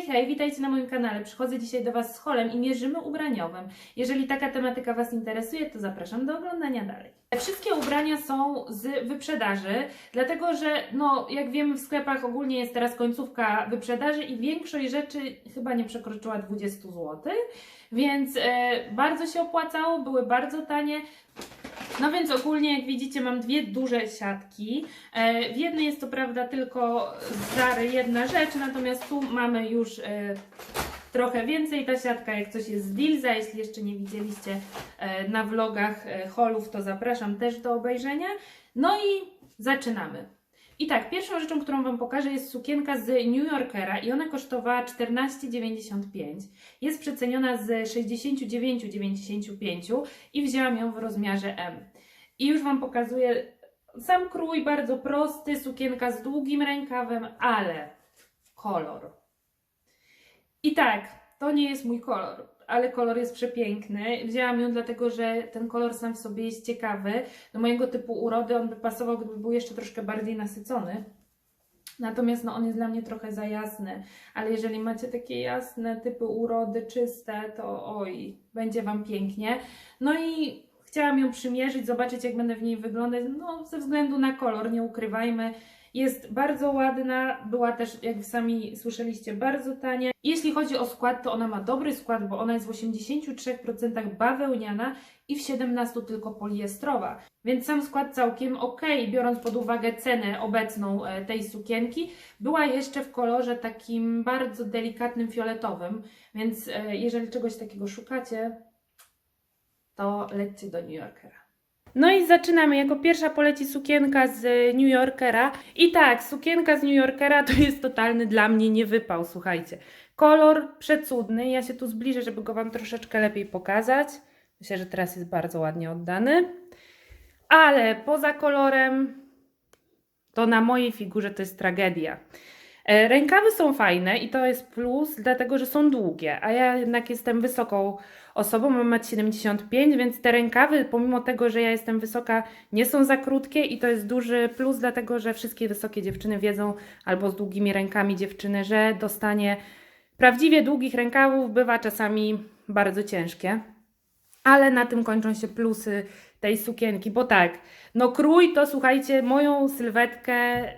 Hej, hej, witajcie na moim kanale. Przychodzę dzisiaj do Was z holem i mierzymy ubraniowym. Jeżeli taka tematyka Was interesuje, to zapraszam do oglądania dalej. Wszystkie ubrania są z wyprzedaży, dlatego że, no, jak wiemy, w sklepach ogólnie jest teraz końcówka wyprzedaży i większość rzeczy chyba nie przekroczyła 20 zł, więc e, bardzo się opłacało, były bardzo tanie. No więc ogólnie, jak widzicie, mam dwie duże siatki. E, W jednej jest to prawda tylko z Zary jedna rzecz, natomiast tu mamy już e, trochę więcej. Ta siatka, jak coś jest z Dilza, jeśli jeszcze nie widzieliście e, na vlogach holów, to zapraszam też do obejrzenia. No i zaczynamy. I tak, pierwszą rzeczą, którą Wam pokażę jest sukienka z New Yorkera i ona kosztowała 14,95. Jest przeceniona z 69,95 i wzięłam ją w rozmiarze M. I już Wam pokazuję sam krój, bardzo prosty, sukienka z długim rękawem, ale kolor. I tak, to nie jest mój kolor, ale kolor jest przepiękny. Wzięłam ją dlatego, że ten kolor sam w sobie jest ciekawy. Do mojego typu urody on by pasował, gdyby był jeszcze troszkę bardziej nasycony. Natomiast no, on jest dla mnie trochę za jasny, ale jeżeli macie takie jasne typy urody, czyste, to oj, będzie Wam pięknie. No i chciałam ją przymierzyć, zobaczyć jak będę w niej wyglądać, no ze względu na kolor, nie ukrywajmy. Jest bardzo ładna, była też, jak sami słyszeliście, bardzo tania. Jeśli chodzi o skład, to ona ma dobry skład, bo ona jest w 83% bawełniana i w 17% tylko poliestrowa. Więc sam skład całkiem ok, biorąc pod uwagę cenę obecną e, tej sukienki. Była jeszcze w kolorze takim bardzo delikatnym fioletowym, więc e, jeżeli czegoś takiego szukacie, to lećcie do New Yorkera. No i zaczynamy. Jako pierwsza poleci sukienka z New Yorkera. I tak, sukienka z New Yorkera to jest totalny dla mnie niewypał, słuchajcie. Kolor przecudny. Ja się tu zbliżę, żeby go Wam troszeczkę lepiej pokazać. Myślę, że teraz jest bardzo ładnie oddany. Ale poza kolorem, to na mojej figurze to jest tragedia. E, Rękawy są fajne i to jest plus, dlatego że są długie, a ja jednak jestem wysoką osobą, mam 1,75 m, więc te rękawy, pomimo tego, że ja jestem wysoka, nie są za krótkie i to jest duży plus, dlatego że wszystkie wysokie dziewczyny wiedzą, albo z długimi rękami dziewczyny, że dostanie prawdziwie długich rękawów bywa czasami bardzo ciężkie. Ale na tym kończą się plusy tej sukienki, bo tak, no krój to słuchajcie, moją sylwetkę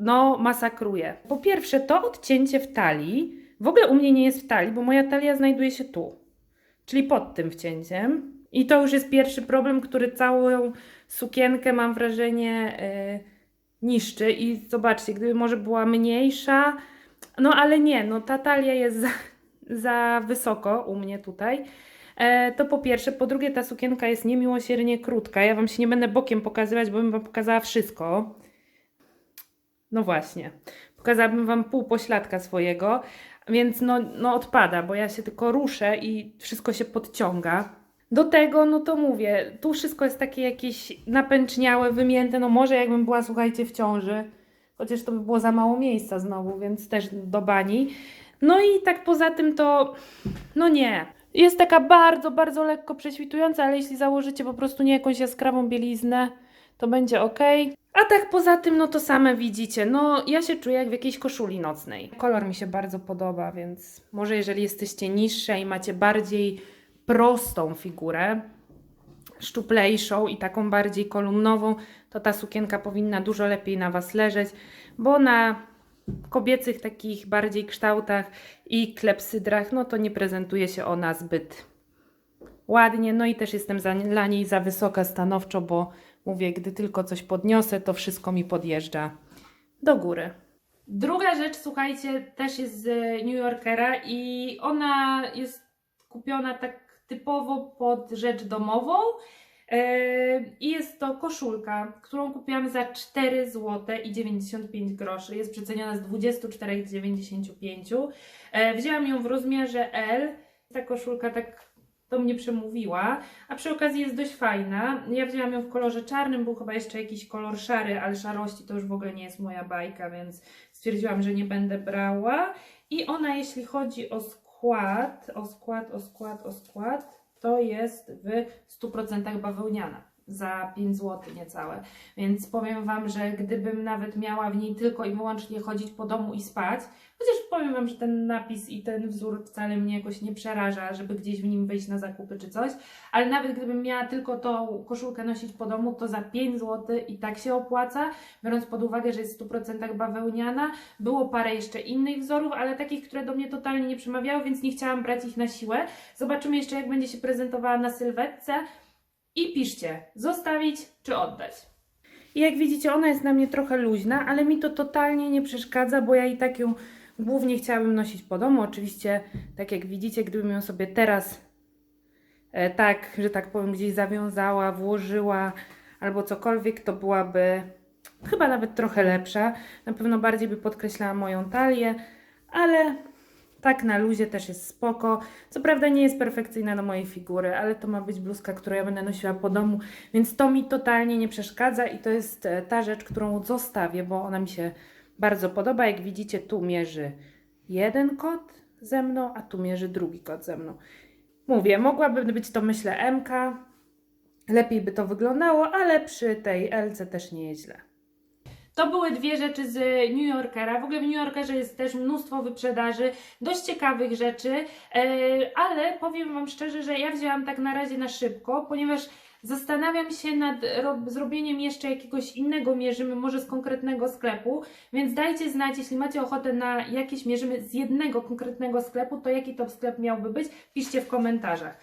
no masakruje. Po pierwsze, to odcięcie w talii, w ogóle u mnie nie jest w talii, bo moja talia znajduje się tu, czyli pod tym wcięciem. I to już jest pierwszy problem, który całą sukienkę, mam wrażenie, yy, niszczy. I zobaczcie, gdyby może była mniejsza, no ale nie, no ta talia jest za, za wysoko u mnie tutaj. E, to po pierwsze. Po drugie, ta sukienka jest niemiłosiernie krótka. Ja Wam się nie będę bokiem pokazywać, bo bym Wam pokazała wszystko. No właśnie. Pokazałabym Wam pół pośladka swojego, więc no, no odpada, bo ja się tylko ruszę i wszystko się podciąga. Do tego, no to mówię, tu wszystko jest takie jakieś napęczniałe, wymięte. No może jakbym była, słuchajcie, w ciąży, chociaż to by było za mało miejsca znowu, więc też do bani. No i tak poza tym to, no nie. Jest taka bardzo, bardzo lekko prześwitująca, ale jeśli założycie po prostu nie jakąś jaskrawą bieliznę, to będzie ok. A tak poza tym, no to same widzicie. No, ja się czuję jak w jakiejś koszuli nocnej. Kolor mi się bardzo podoba, więc może jeżeli jesteście niższe i macie bardziej prostą figurę, szczuplejszą i taką bardziej kolumnową, to ta sukienka powinna dużo lepiej na Was leżeć, bo na kobiecych takich bardziej kształtach i klepsydrach, no to nie prezentuje się ona zbyt ładnie. No i też jestem za, dla niej za wysoka stanowczo, bo mówię, gdy tylko coś podniosę, to wszystko mi podjeżdża do góry. Druga rzecz, słuchajcie, też jest z New Yorkera i ona jest kupiona tak typowo pod rzecz domową. Yy, I jest to koszulka, którą kupiłam za 4 zł i 95 groszy. Jest przeceniona z 24,95. Yy, Wzięłam ją w rozmiarze L. Ta koszulka tak do mnie przemówiła, a przy okazji jest dość fajna. Ja wzięłam ją w kolorze czarnym, był chyba jeszcze jakiś kolor szary, ale szarości to już w ogóle nie jest moja bajka, więc stwierdziłam, że nie będę brała. I ona, jeśli chodzi o skład, o skład, o skład, o skład, to jest w 100% bawełniana. Za 5 zł niecałe. Więc powiem Wam, że gdybym nawet miała w niej tylko i wyłącznie chodzić po domu i spać, chociaż powiem Wam, że ten napis i ten wzór wcale mnie jakoś nie przeraża, żeby gdzieś w nim wyjść na zakupy czy coś, ale nawet gdybym miała tylko tą koszulkę nosić po domu, to za 5 zł i tak się opłaca, biorąc pod uwagę, że jest w 100% bawełniana. Było parę jeszcze innych wzorów, ale takich, które do mnie totalnie nie przemawiały, więc nie chciałam brać ich na siłę. Zobaczymy jeszcze, jak będzie się prezentowała na sylwetce. I piszcie, zostawić czy oddać. I jak widzicie, ona jest na mnie trochę luźna, ale mi to totalnie nie przeszkadza, bo ja i tak ją głównie chciałabym nosić po domu. Oczywiście, tak jak widzicie, gdybym ją sobie teraz e, tak, że tak powiem, gdzieś zawiązała, włożyła albo cokolwiek, to byłaby chyba nawet trochę lepsza. Na pewno bardziej by podkreślała moją talię, ale tak na luzie też jest spoko. Co prawda nie jest perfekcyjna do mojej figury, ale to ma być bluzka, którą ja będę nosiła po domu, więc to mi totalnie nie przeszkadza i to jest e, ta rzecz, którą zostawię, bo ona mi się bardzo podoba. Jak widzicie, tu mierzy jeden kot ze mną, a tu mierzy drugi kot ze mną. Mówię, mogłaby być to myślę MK, lepiej by to wyglądało, ale przy tej LC też nie jest źle. To były dwie rzeczy z New Yorkera. W ogóle w New Yorkerze jest też mnóstwo wyprzedaży, dość ciekawych rzeczy, e, ale powiem Wam szczerze, że ja wzięłam tak na razie na szybko, ponieważ zastanawiam się nad ro- zrobieniem jeszcze jakiegoś innego mierzymy, może z konkretnego sklepu, więc dajcie znać, jeśli macie ochotę na jakieś mierzymy z jednego konkretnego sklepu, to jaki to sklep miałby być, piszcie w komentarzach.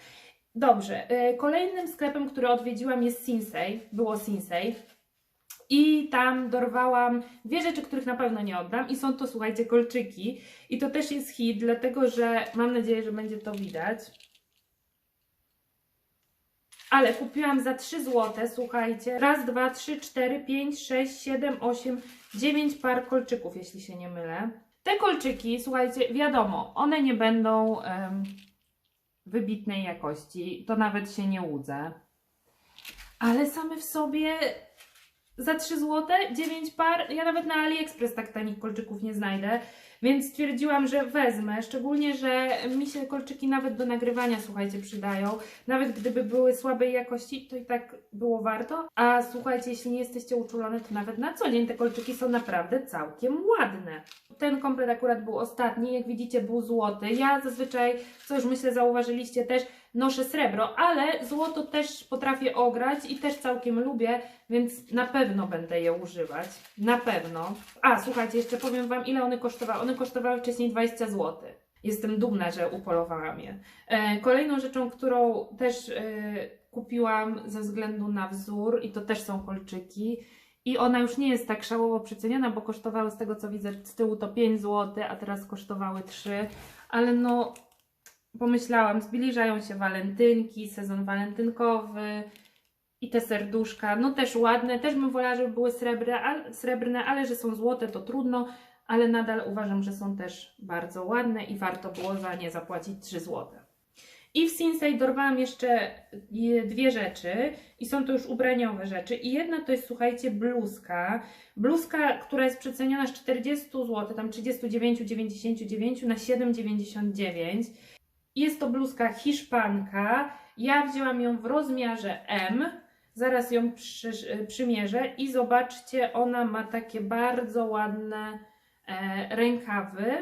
Dobrze, e, kolejnym sklepem, który odwiedziłam jest Sinsei, było Sinsei. I tam dorwałam dwie rzeczy, których na pewno nie oddam. I są to, słuchajcie, kolczyki. I to też jest hit, dlatego że mam nadzieję, że będzie to widać. Ale kupiłam za 3 zł, słuchajcie. Raz, dwa, trzy, cztery, pięć, sześć, siedem, osiem, dziewięć par kolczyków, jeśli się nie mylę. Te kolczyki, słuchajcie, wiadomo, one nie będą em, wybitnej jakości. To nawet się nie łudzę. Ale same w sobie za 3 zł 9 par. Ja nawet na AliExpress tak tanich kolczyków nie znajdę, więc stwierdziłam, że wezmę. Szczególnie, że mi się kolczyki nawet do nagrywania, słuchajcie, przydają. Nawet gdyby były słabej jakości, to i tak było warto. A słuchajcie, jeśli nie jesteście uczulone, to nawet na co dzień te kolczyki są naprawdę całkiem ładne. Ten komplet akurat był ostatni, jak widzicie, był złoty. Ja zazwyczaj, co już myślę, zauważyliście też, noszę srebro, ale złoto też potrafię ograć i też całkiem lubię, więc na pewno będę je używać. Na pewno. A, słuchajcie, jeszcze powiem Wam, ile one kosztowały. One kosztowały wcześniej 20 zł. Jestem dumna, że upolowałam je. E, kolejną rzeczą, którą też e, kupiłam ze względu na wzór, i to też są kolczyki, i ona już nie jest tak szałowo przeceniona, bo kosztowały z tego co widzę z tyłu to 5 zł, a teraz kosztowały 3, ale no pomyślałam, zbliżają się walentynki, sezon walentynkowy i te serduszka, no też ładne, też bym wolała, żeby były srebrne, al- srebrne, ale że są złote to trudno, ale nadal uważam, że są też bardzo ładne i warto było za nie zapłacić 3 złote. I w Sinsei dorwałam jeszcze je- dwie rzeczy i są to już ubraniowe rzeczy. I jedna to jest, słuchajcie, bluzka. Bluzka, która jest przeceniona z 40 zł, tam 39,99 na 7,99. Jest to bluzka Hiszpanka. Ja wzięłam ją w rozmiarze M. Zaraz ją przy, przymierzę i zobaczcie, ona ma takie bardzo ładne e, rękawy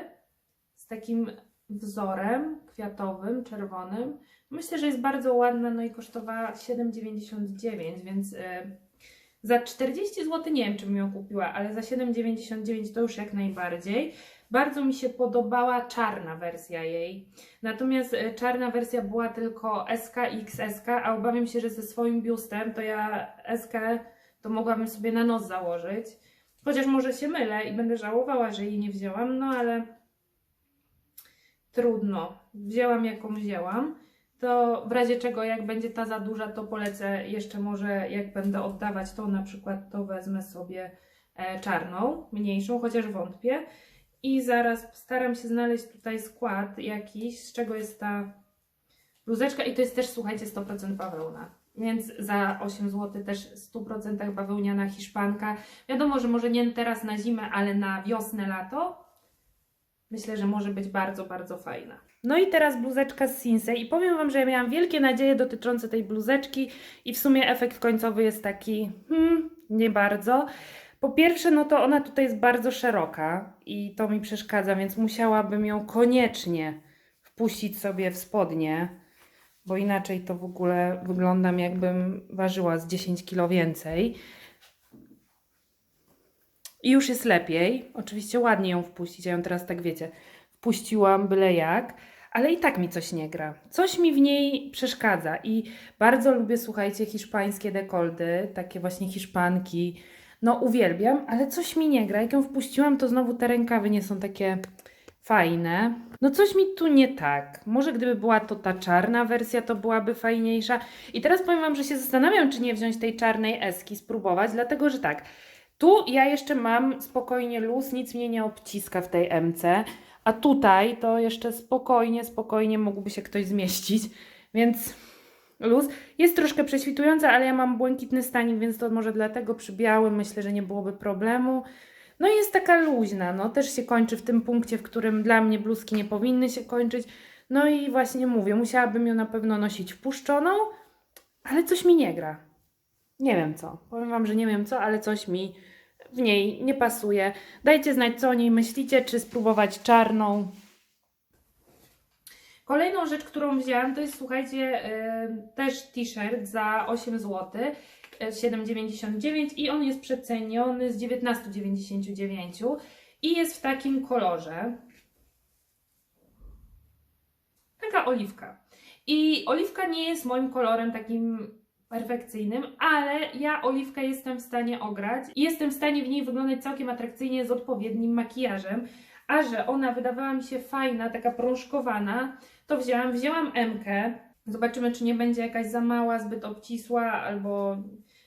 z takim wzorem kwiatowym, czerwonym. Myślę, że jest bardzo ładna, no i kosztowała 7,99, więc e, za 40 zł nie wiem, czy bym ją kupiła, ale za 7,99 to już jak najbardziej. Bardzo mi się podobała czarna wersja jej. Natomiast e, czarna wersja była tylko SK i XSK, a obawiam się, że ze swoim biustem to ja SK to mogłabym sobie na nos założyć. Chociaż może się mylę i będę żałowała, że jej nie wzięłam, no ale trudno. Wzięłam jaką wzięłam. To w razie czego, jak będzie ta za duża, to polecę jeszcze może, jak będę oddawać to na przykład, to wezmę sobie e, czarną, mniejszą, chociaż wątpię. I zaraz staram się znaleźć tutaj skład jakiś, z czego jest ta bluzeczka. I to jest też, słuchajcie, 100% bawełna. Więc za 8 zł też 100% bawełniana hiszpanka. Wiadomo, że może nie teraz na zimę, ale na wiosnę, lato myślę, że może być bardzo, bardzo fajna. No i teraz bluzeczka z Sinsei i powiem Wam, że ja miałam wielkie nadzieje dotyczące tej bluzeczki i w sumie efekt końcowy jest taki, hmm, nie bardzo. Po pierwsze, no to ona tutaj jest bardzo szeroka i to mi przeszkadza, więc musiałabym ją koniecznie wpuścić sobie w spodnie, bo inaczej to w ogóle wyglądam jakbym ważyła z 10 kg więcej. I już jest lepiej. Oczywiście ładnie ją wpuścić. Ja ją teraz tak wiecie, wpuściłam byle jak, ale i tak mi coś nie gra. Coś mi w niej przeszkadza i bardzo lubię, słuchajcie, hiszpańskie dekoldy, takie właśnie hiszpanki. No uwielbiam, ale coś mi nie gra. Jak ją wpuściłam, to znowu te rękawy nie są takie fajne. No coś mi tu nie tak. Może gdyby była to ta czarna wersja, to byłaby fajniejsza. I teraz powiem Wam, że się zastanawiam, czy nie wziąć tej czarnej eski, spróbować, dlatego że tak, tu ja jeszcze mam spokojnie luz, nic mnie nie obciska w tej MC, a tutaj to jeszcze spokojnie, spokojnie mógłby się ktoś zmieścić, więc luz. Jest troszkę prześwitująca, ale ja mam błękitny stanik, więc to może dlatego przy białym myślę, że nie byłoby problemu. No i jest taka luźna, no też się kończy w tym punkcie, w którym dla mnie bluzki nie powinny się kończyć. No i właśnie mówię, musiałabym ją na pewno nosić wpuszczoną, ale coś mi nie gra. Nie wiem co. Powiem Wam, że nie wiem co, ale coś mi w niej nie pasuje. Dajcie znać, co o niej myślicie, czy spróbować czarną. Kolejną rzecz, którą wzięłam, to jest, słuchajcie, też t-shirt za 8 zł, yy, 7,99 i on jest przeceniony z 19,99 i jest w takim kolorze. Taka oliwka. I oliwka nie jest moim kolorem takim perfekcyjnym, ale ja oliwkę jestem w stanie ograć jestem w stanie w niej wyglądać całkiem atrakcyjnie z odpowiednim makijażem. A że ona wydawała mi się fajna, taka prążkowana, to wzięłam, wzięłam M-kę. Zobaczymy, czy nie będzie jakaś za mała, zbyt obcisła albo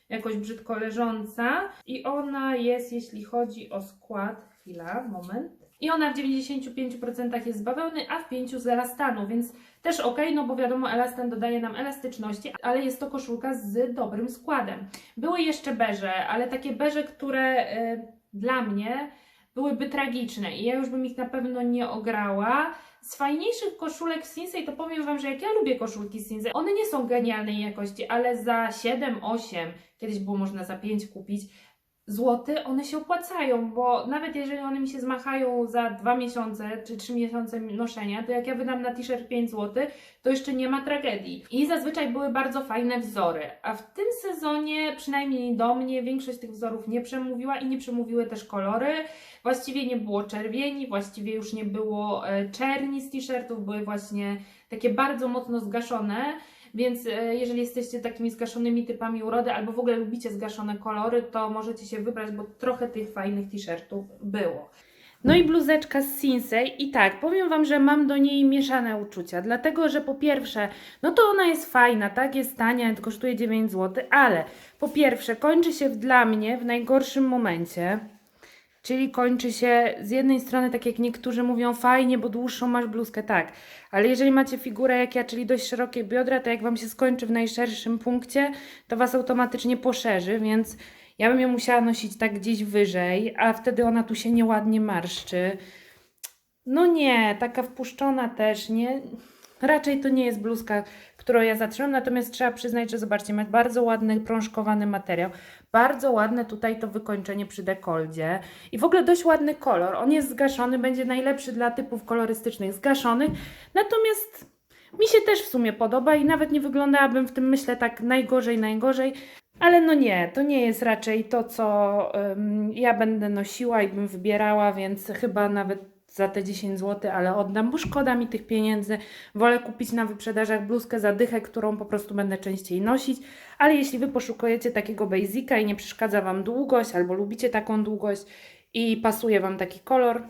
jakoś brzydko leżąca. I ona jest, jeśli chodzi o skład, chwila, moment. I ona w 95% jest z bawełny, a w 5% z elastanu, więc też ok, no bo wiadomo, elastan dodaje nam elastyczności, ale jest to koszulka z dobrym składem. Były jeszcze beże, ale takie beże, które y, dla mnie byłyby tragiczne i ja już bym ich na pewno nie ograła. Z fajniejszych koszulek Sinsei to powiem Wam, że jak ja lubię koszulki Sinsei, one nie są genialnej jakości, ale za 7-8, kiedyś było można za 5 kupić, złoty, one się opłacają, bo nawet jeżeli one mi się zmachają za dwa miesiące czy trzy miesiące noszenia, to jak ja wydam na t-shirt 5 zł, to jeszcze nie ma tragedii. I zazwyczaj były bardzo fajne wzory, a w tym sezonie, przynajmniej do mnie, większość tych wzorów nie przemówiła i nie przemówiły też kolory. Właściwie nie było czerwieni, właściwie już nie było e, czerni z t-shirtów, były właśnie takie bardzo mocno zgaszone. Więc e, jeżeli jesteście takimi zgaszonymi typami urody albo w ogóle lubicie zgaszone kolory, to możecie się wybrać, bo trochę tych fajnych t-shirtów było. No i bluzeczka z Sinsei i tak, powiem Wam, że mam do niej mieszane uczucia, dlatego, że po pierwsze, no to ona jest fajna, tak, jest tania, kosztuje 9 zł, ale po pierwsze kończy się dla mnie w najgorszym momencie, Czyli kończy się z jednej strony, tak jak niektórzy mówią, fajnie, bo dłuższą masz bluzkę, tak. Ale jeżeli macie figurę jak ja, czyli dość szerokie biodra, to jak Wam się skończy w najszerszym punkcie, to Was automatycznie poszerzy, więc ja bym ją musiała nosić tak gdzieś wyżej, a wtedy ona tu się nieładnie marszczy. No nie, taka wpuszczona też, nie. Raczej to nie jest bluzka, którą ja zatrzymam, natomiast trzeba przyznać, że zobaczcie, ma bardzo ładny, prążkowany materiał. Bardzo ładne tutaj to wykończenie przy dekoldzie i w ogóle dość ładny kolor. On jest zgaszony, będzie najlepszy dla typów kolorystycznych zgaszonych, natomiast mi się też w sumie podoba i nawet nie wyglądałabym w tym, myślę, tak najgorzej, najgorzej. Ale no nie, to nie jest raczej to, co ja będę nosiła i bym wybierała, więc chyba nawet za te 10 zł, ale oddam, bo szkoda mi tych pieniędzy. Wolę kupić na wyprzedażach bluzkę za dychę, którą po prostu będę częściej nosić. Ale jeśli Wy poszukujecie takiego basica i nie przeszkadza Wam długość, albo lubicie taką długość i pasuje Wam taki kolor,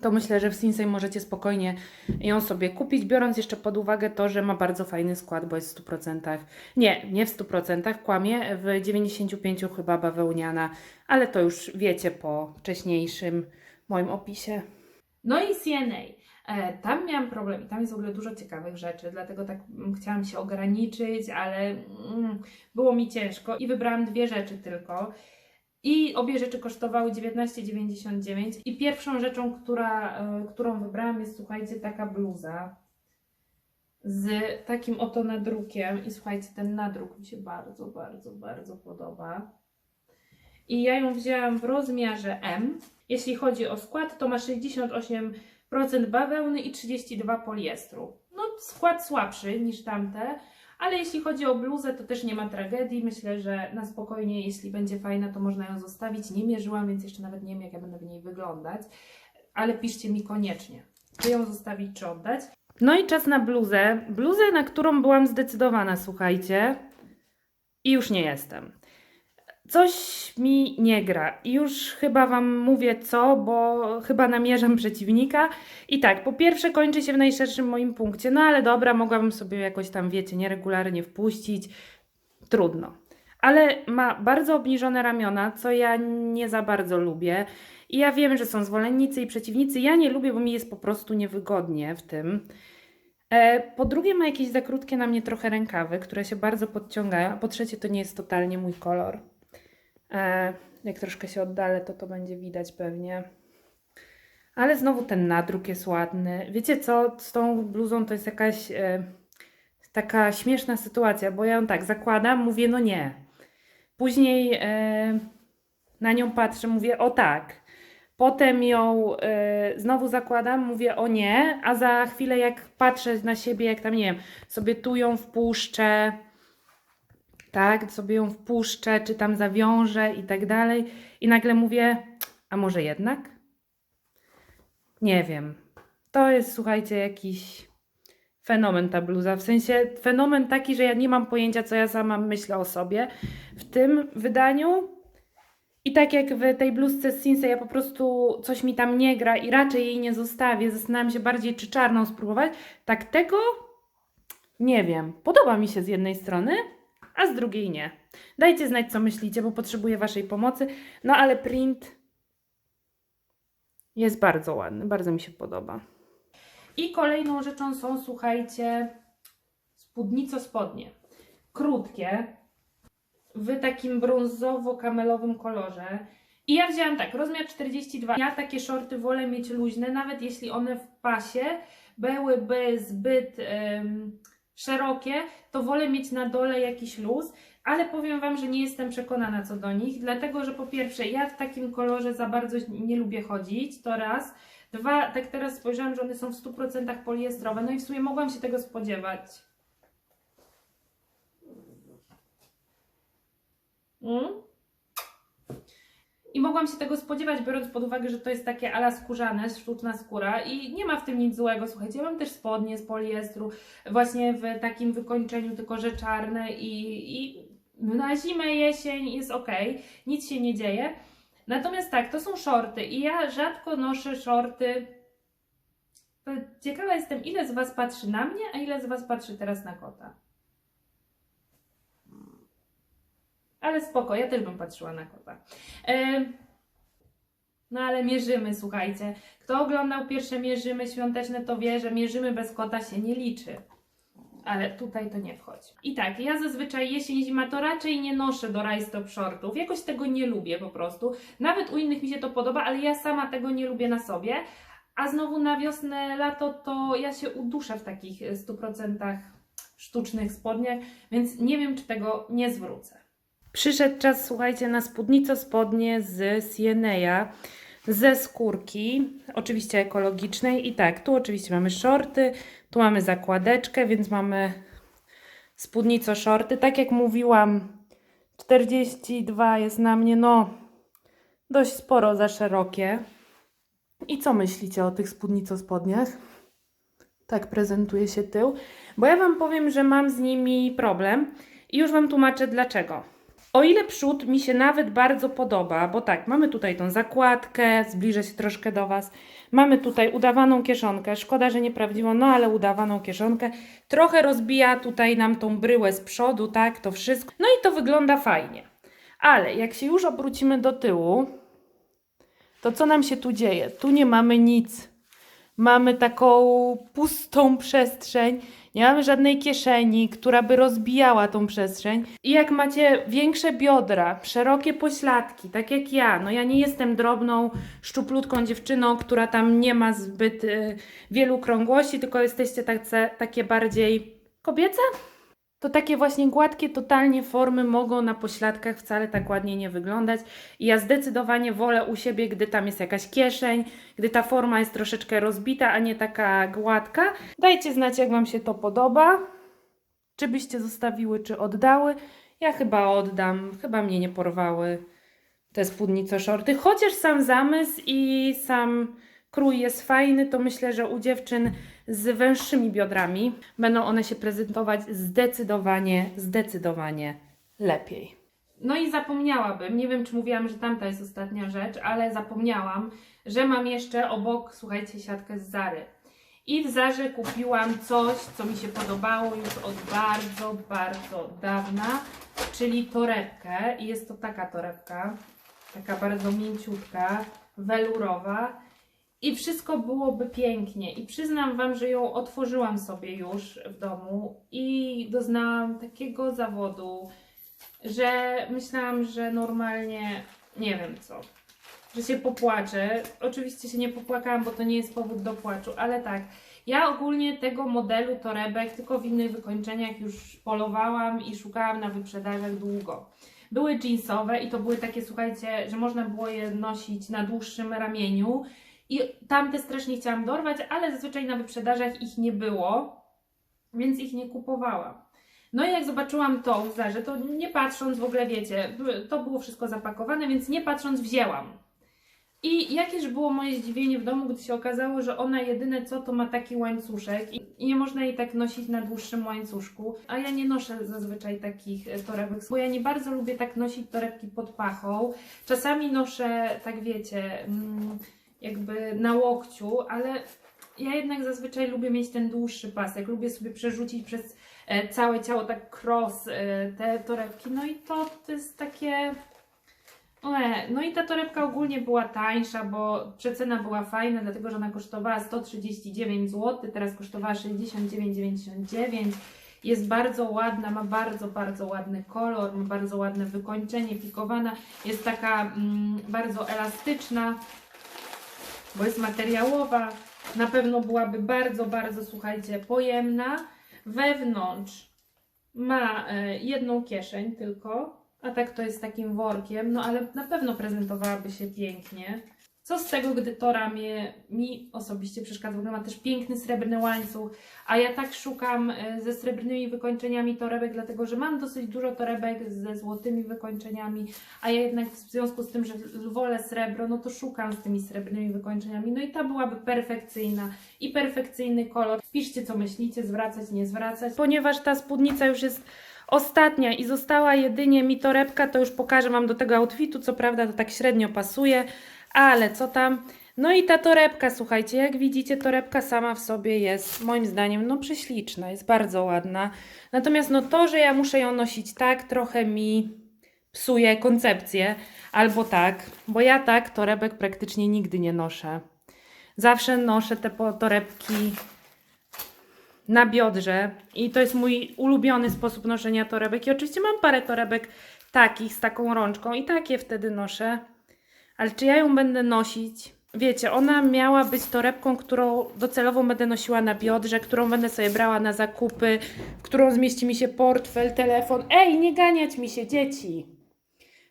to myślę, że w Sinsei możecie spokojnie ją sobie kupić, biorąc jeszcze pod uwagę to, że ma bardzo fajny skład, bo jest w 100%, nie, nie w 100%, kłamie, w 95% chyba bawełniana, ale to już wiecie po wcześniejszym moim opisie. No i CNA. E, tam miałam problem i tam jest w ogóle dużo ciekawych rzeczy, dlatego tak mm, chciałam się ograniczyć, ale mm, było mi ciężko i wybrałam dwie rzeczy tylko. I obie rzeczy kosztowały 19,99. I pierwszą rzeczą, która, e, którą wybrałam, jest słuchajcie, taka bluza z takim oto nadrukiem. I słuchajcie, ten nadruk mi się bardzo, bardzo, bardzo podoba. I ja ją wzięłam w rozmiarze M. Jeśli chodzi o skład, to ma 68% bawełny i 32 poliestru. No, skład słabszy niż tamte, ale jeśli chodzi o bluzę, to też nie ma tragedii. Myślę, że na spokojnie, jeśli będzie fajna, to można ją zostawić. Nie mierzyłam, więc jeszcze nawet nie wiem, jak ja będę w niej wyglądać. Ale piszcie mi koniecznie, czy ją zostawić, czy oddać. No i czas na bluzę. Bluzę, na którą byłam zdecydowana, słuchajcie. I już nie jestem. Coś mi nie gra. Już chyba Wam mówię co, bo chyba namierzam przeciwnika. I tak, po pierwsze kończy się w najszerszym moim punkcie, no ale dobra, mogłabym sobie jakoś tam, wiecie, nieregularnie wpuścić. Trudno. Ale ma bardzo obniżone ramiona, co ja nie za bardzo lubię. I ja wiem, że są zwolennicy i przeciwnicy. Ja nie lubię, bo mi jest po prostu niewygodnie w tym. E, po drugie, ma jakieś za krótkie na mnie trochę rękawy, które się bardzo podciągają. A po trzecie, to nie jest totalnie mój kolor. E, jak troszkę się oddalę, to to będzie widać pewnie. Ale znowu ten nadruk jest ładny. Wiecie co, z tą bluzą to jest jakaś e, taka śmieszna sytuacja, bo ja ją tak zakładam, mówię no nie. Później e, na nią patrzę, mówię o tak. Potem ją e, znowu zakładam, mówię o nie, a za chwilę jak patrzę na siebie, jak tam nie wiem, sobie tu ją wpuszczę, tak, sobie ją wpuszczę, czy tam zawiążę i tak dalej. I nagle mówię, a może jednak? Nie wiem. To jest, słuchajcie, jakiś fenomen ta bluza. W sensie fenomen taki, że ja nie mam pojęcia, co ja sama myślę o sobie w tym wydaniu. I tak jak w tej bluzce z Sinsei, ja po prostu coś mi tam nie gra i raczej jej nie zostawię. Zastanawiam się bardziej, czy czarną spróbować. Tak tego nie wiem. Podoba mi się z jednej strony, a z drugiej nie. Dajcie znać, co myślicie, bo potrzebuję Waszej pomocy. No ale print jest bardzo ładny, bardzo mi się podoba. I kolejną rzeczą są, słuchajcie, spódnico spodnie. Krótkie, w takim brązowo-kamelowym kolorze. I ja wzięłam tak, rozmiar 42. Ja takie shorty wolę mieć luźne, nawet jeśli one w pasie byłyby zbyt szerokie, to wolę mieć na dole jakiś luz, ale powiem Wam, że nie jestem przekonana co do nich, dlatego że po pierwsze, ja w takim kolorze za bardzo nie lubię chodzić, to raz. Dwa, tak teraz spojrzałam, że one są w 100% poliestrowe, no i w sumie mogłam się tego spodziewać. Mm? I mogłam się tego spodziewać, biorąc pod uwagę, że to jest takie ala skórzane, sztuczna skóra i nie ma w tym nic złego. Słuchajcie, ja mam też spodnie z poliestru, właśnie w takim wykończeniu, tylko że czarne i, i na zimę, jesień jest ok, nic się nie dzieje. Natomiast tak, to są shorty i ja rzadko noszę shorty. Ciekawa jestem, ile z Was patrzy na mnie, a ile z Was patrzy teraz na kota. Ale spoko, ja też bym patrzyła na kota. Em, no ale mierzymy, słuchajcie. Kto oglądał pierwsze mierzymy świąteczne, to wie, że mierzymy bez kota się nie liczy. Ale tutaj to nie wchodzi. I tak, ja zazwyczaj jesień, zima to raczej nie noszę do rajstop shortów. Jakoś tego nie lubię po prostu. Nawet u innych mi się to podoba, ale ja sama tego nie lubię na sobie. A znowu na wiosnę, lato to ja się uduszę w takich 100% sztucznych spodniach, więc nie wiem, czy tego nie zwrócę. Przyszedł czas, słuchajcie, na spódnico spodnie z Sieneja, ze skórki, oczywiście ekologicznej. I tak, tu oczywiście mamy shorty, tu mamy zakładeczkę, więc mamy spódnico shorty. Tak jak mówiłam, 42 jest na mnie, no, dość sporo za szerokie. I co myślicie o tych spódnico spodniach? Tak prezentuje się tył. Bo ja Wam powiem, że mam z nimi problem i już Wam tłumaczę dlaczego. O ile przód mi się nawet bardzo podoba, bo tak, mamy tutaj tą zakładkę, zbliżę się troszkę do Was. Mamy tutaj udawaną kieszonkę, szkoda, że nieprawdziwą, no ale udawaną kieszonkę. Trochę rozbija tutaj nam tą bryłę z przodu, tak, to wszystko. No i to wygląda fajnie. Ale jak się już obrócimy do tyłu, to co nam się tu dzieje? Tu nie mamy nic. Mamy taką pustą przestrzeń. Nie mamy żadnej kieszeni, która by rozbijała tą przestrzeń. I jak macie większe biodra, szerokie pośladki, tak jak ja, no ja nie jestem drobną, szczuplutką dziewczyną, która tam nie ma zbyt y, wielu krągłości, tylko jesteście tace, takie bardziej kobiece? To takie właśnie gładkie, totalnie formy mogą na pośladkach wcale tak ładnie nie wyglądać. I ja zdecydowanie wolę u siebie, gdy tam jest jakaś kieszeń, gdy ta forma jest troszeczkę rozbita, a nie taka gładka. Dajcie znać, jak Wam się to podoba. Czy byście zostawiły, czy oddały. Ja chyba oddam, chyba mnie nie porwały te spódnice shorty. Chociaż sam zamysł i sam krój jest fajny, to myślę, że u dziewczyn z węższymi biodrami będą one się prezentować zdecydowanie, zdecydowanie lepiej. No i zapomniałabym, nie wiem czy mówiłam, że tamta jest ostatnia rzecz, ale zapomniałam, że mam jeszcze obok, słuchajcie, siatkę z Zary. I w Zarze kupiłam coś, co mi się podobało już od bardzo, bardzo dawna, czyli torebkę. I jest to taka torebka, taka bardzo mięciutka, welurowa. I wszystko byłoby pięknie. I przyznam Wam, że ją otworzyłam sobie już w domu i doznałam takiego zawodu, że myślałam, że normalnie nie wiem co, że się popłaczę. Oczywiście się nie popłakałam, bo to nie jest powód do płaczu, ale tak. Ja ogólnie tego modelu torebek tylko w innych wykończeniach już polowałam i szukałam na wyprzedażach długo. Były jeansowe i to były takie, słuchajcie, że można było je nosić na dłuższym ramieniu. I tamte strasznie chciałam dorwać, ale zazwyczaj na wyprzedażach ich nie było, więc ich nie kupowałam. No i jak zobaczyłam to w Zarze, to nie patrząc w ogóle, wiecie, to było wszystko zapakowane, więc nie patrząc wzięłam. I jakież było moje zdziwienie w domu, gdy się okazało, że ona jedyne co to ma taki łańcuszek i nie można jej tak nosić na dłuższym łańcuszku. A ja nie noszę zazwyczaj takich e, torebek, bo ja nie bardzo lubię tak nosić torebki pod pachą. Czasami noszę, tak wiecie, mm, jakby na łokciu, ale ja jednak zazwyczaj lubię mieć ten dłuższy pasek, lubię sobie przerzucić przez e, całe ciało tak cross e, te torebki, no i to, to jest takie... E, no i ta torebka ogólnie była tańsza, bo przecena była fajna, dlatego że ona kosztowała 139 zł, teraz kosztowała 69,99 jest bardzo ładna, ma bardzo, bardzo ładny kolor, ma bardzo ładne wykończenie, pikowana, jest taka mm, bardzo elastyczna, bo jest materiałowa. Na pewno byłaby bardzo, bardzo, słuchajcie, pojemna. Wewnątrz ma e, jedną kieszeń tylko, a tak to jest takim workiem, no ale na pewno prezentowałaby się pięknie. Co z tego, gdy to ramię mi osobiście przeszkadza? W ogóle ma też piękny srebrny łańcuch, a ja tak szukam e, ze srebrnymi wykończeniami torebek, dlatego że mam dosyć dużo torebek ze złotymi wykończeniami, a ja jednak w związku z tym, że wolę srebro, no to szukam z tymi srebrnymi wykończeniami. No i ta byłaby perfekcyjna i perfekcyjny kolor. Piszcie co myślicie, zwracać, nie zwracać. Ponieważ ta spódnica już jest ostatnia i została jedynie mi torebka, to już pokażę Wam do tego outfitu, co prawda to tak średnio pasuje, ale co tam? No i ta torebka, słuchajcie, jak widzicie, torebka sama w sobie jest moim zdaniem no prześliczna, jest bardzo ładna. Natomiast no to, że ja muszę ją nosić tak, trochę mi psuje koncepcję, albo tak, bo ja tak torebek praktycznie nigdy nie noszę. Zawsze noszę te torebki na biodrze i to jest mój ulubiony sposób noszenia torebek. I oczywiście mam parę torebek takich z taką rączką i takie wtedy noszę. Ale czy ja ją będę nosić? Wiecie, ona miała być torebką, którą docelowo będę nosiła na biodrze, którą będę sobie brała na zakupy, w którą zmieści mi się portfel, telefon. Ej, nie ganiać mi się, dzieci!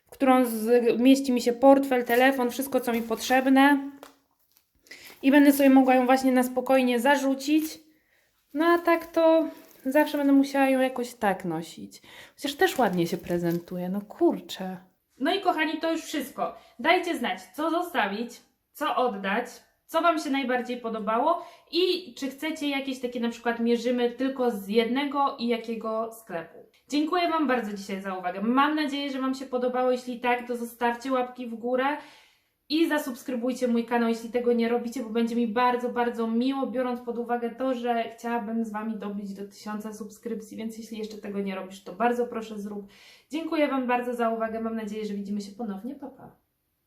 W którą zmieści mi się portfel, telefon, wszystko co mi potrzebne. I będę sobie mogła ją właśnie na spokojnie zarzucić. No a tak to zawsze będę musiała ją jakoś tak nosić. Chociaż też ładnie się prezentuje, no kurczę. No i kochani, to już wszystko. Dajcie znać, co zostawić, co oddać, co Wam się najbardziej podobało i czy chcecie jakieś takie na przykład mierzymy tylko z jednego i jakiego sklepu. Dziękuję Wam bardzo dzisiaj za uwagę. Mam nadzieję, że Wam się podobało. Jeśli tak, to zostawcie łapki w górę i zasubskrybujcie mój kanał, jeśli tego nie robicie, bo będzie mi bardzo, bardzo miło, biorąc pod uwagę to, że chciałabym z Wami dobić do 1000 subskrypcji, więc jeśli jeszcze tego nie robisz, to bardzo proszę zrób. Dziękuję Wam bardzo za uwagę, mam nadzieję, że widzimy się ponownie, pa pa!